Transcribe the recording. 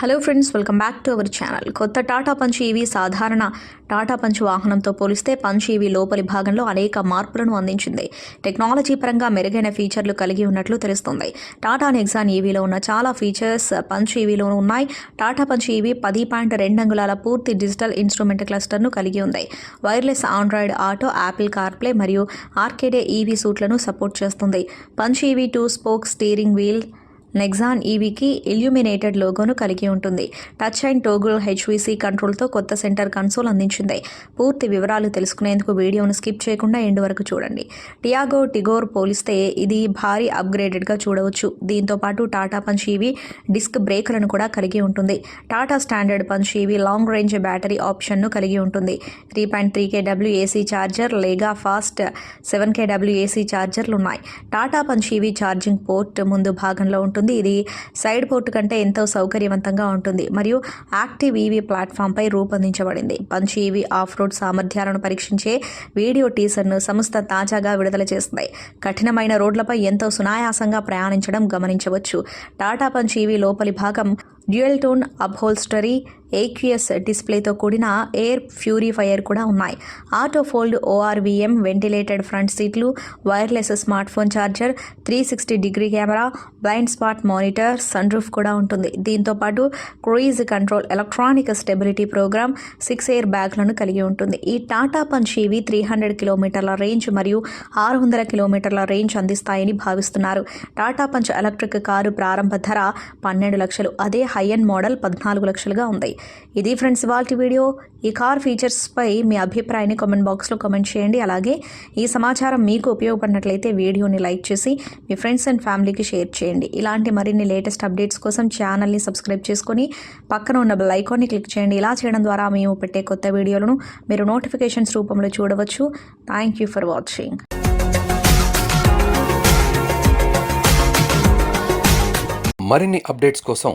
Hello friends welcome back to our channel. కొత్త Tata Punch EV సాధారణ Tata punch వాహనంతో పోలిస్తే punch EV లోపలి భాగంలో అనేక మార్పులను అందించింది. టెక్నాలజీ పరంగా మెరుగైన ఫీచర్లు కలిగి ఉన్నట్లు తెలుస్తుంది. టాటా నెక్సాన్ ఈవీలో ఉన్న చాలా ఫీచర్స్ పంచ్ ఈవీలోనూ ఉన్నాయి. టాటా పంచ్ ఈవీ పది పాయింట్ రెండు అంగుళాల పూర్తి డిజిటల్ ఇన్స్ట్రుమెంట్ క్లస్టర్ను కలిగి ఉంది. Wireless Android Auto Apple CarPlay మరియు ఆర్కేడే ఈవీ సూట్లను సపోర్ట్ చేస్తుంది. Punch EV two spoke steering wheel Nexon ఈవీకి illuminated లోగోను కలిగి ఉంటుంది. టచ్ అండ్ టోగుల్ హెచ్వీసీ కంట్రోల్తో కొత్త సెంటర్ కన్సోల్ అందించింది. పూర్తి వివరాలు తెలుసుకునేందుకు వీడియోను స్కిప్ చేయకుండా ఎండ్ వరకు చూడండి. టియాగో టిగోర్ పోలిస్తే ఇది భారీ అప్గ్రేడెడ్గా చూడవచ్చు. దీంతో పాటు టాటా పంచ్ ఈవీ డిస్క్ బ్రేకులను కూడా కలిగి ఉంటుంది. Tata standard Punch EV long range battery ఆప్షన్ను కలిగి ఉంటుంది. Three point three KW AC charger లేగా fast seven KW AC ఛార్జర్లు ఉన్నాయి Tata Punch EV charging port ముందు భాగంలో ఉంటుంది. ఇది సైడ్ పోర్టు కంటే ఎంతో సౌకర్యవంతంగా ఉంటుంది. మరియు యాక్టివ్ ఈవీ ప్లాట్ఫామ్పై రూపొందించబడింది. పంచ్ ఈవీ ఆఫ్ రోడ్ సామర్థ్యాలను పరీక్షించే వీడియో టీజర్ను సంస్థ తాజాగా విడుదల చేస్తుంది కఠినమైన రోడ్లపై ఎంతో సునాయాసంగా ప్రయాణించడం గమనించవచ్చు. టాటా పంచ్ ఈవీ లోపలి భాగం డ్యూయల్ టోన్ అప్హోల్స్టరీ ఏక్యూఎస్ డిస్ప్లేతో కూడిన ఎయిర్ ప్యూరిఫైయర్ కూడా ఉన్నాయి. Auto fold ORVM ventilated front సీట్లు wireless smart phone charger three sixty degree camera blind spot monitor sun roof కూడా ఉంటుంది. దీంతో పాటు cruise control electronic stability programme six air బ్యాగ్లను కలిగి ఉంటుంది. ఈ Tata Punch EV three hundred కిలోమీటర్ల రేంజ్ మరియు ఆరు వందల కిలోమీటర్ల రేంజ్ అందిస్తాయని భావిస్తున్నారు. టాటా పంచ్ ఎలక్ట్రిక్ కారు ప్రారంభ ధర పన్నెండు లక్షలు. అదే హై అండ్ మోడల్ పద్నాలుగు లక్షలుగా ఉంది. ఇది ఫ్రెండ్స్ ఇవాళ వీడియో. ఈ కార్ ఫీచర్స్పై మీ అభిప్రాయాన్ని కామెంట్ బాక్స్లో కామెంట్ చేయండి. అలాగే ఈ సమాచారం మీకు ఉపయోగపడినట్లయితే వీడియోని లైక్ చేసి మీ ఫ్రెండ్స్ అండ్ ఫ్యామిలీకి షేర్ చేయండి. ఇలాంటి మరిన్ని లేటెస్ట్ అప్డేట్స్ కోసం ఛానల్ని సబ్స్క్రైబ్ చేసుకొని పక్కన ఉన్న బెల్ ఐకాన్ని క్లిక్ చేయండి. ఇలా చేయడం ద్వారా మేము పెట్టే కొత్త వీడియోలను మీరు నోటిఫికేషన్స్ రూపంలో చూడవచ్చు. థ్యాంక్ యూ ఫర్ వాచింగ్ మరిన్ని అప్డేట్స్ కోసం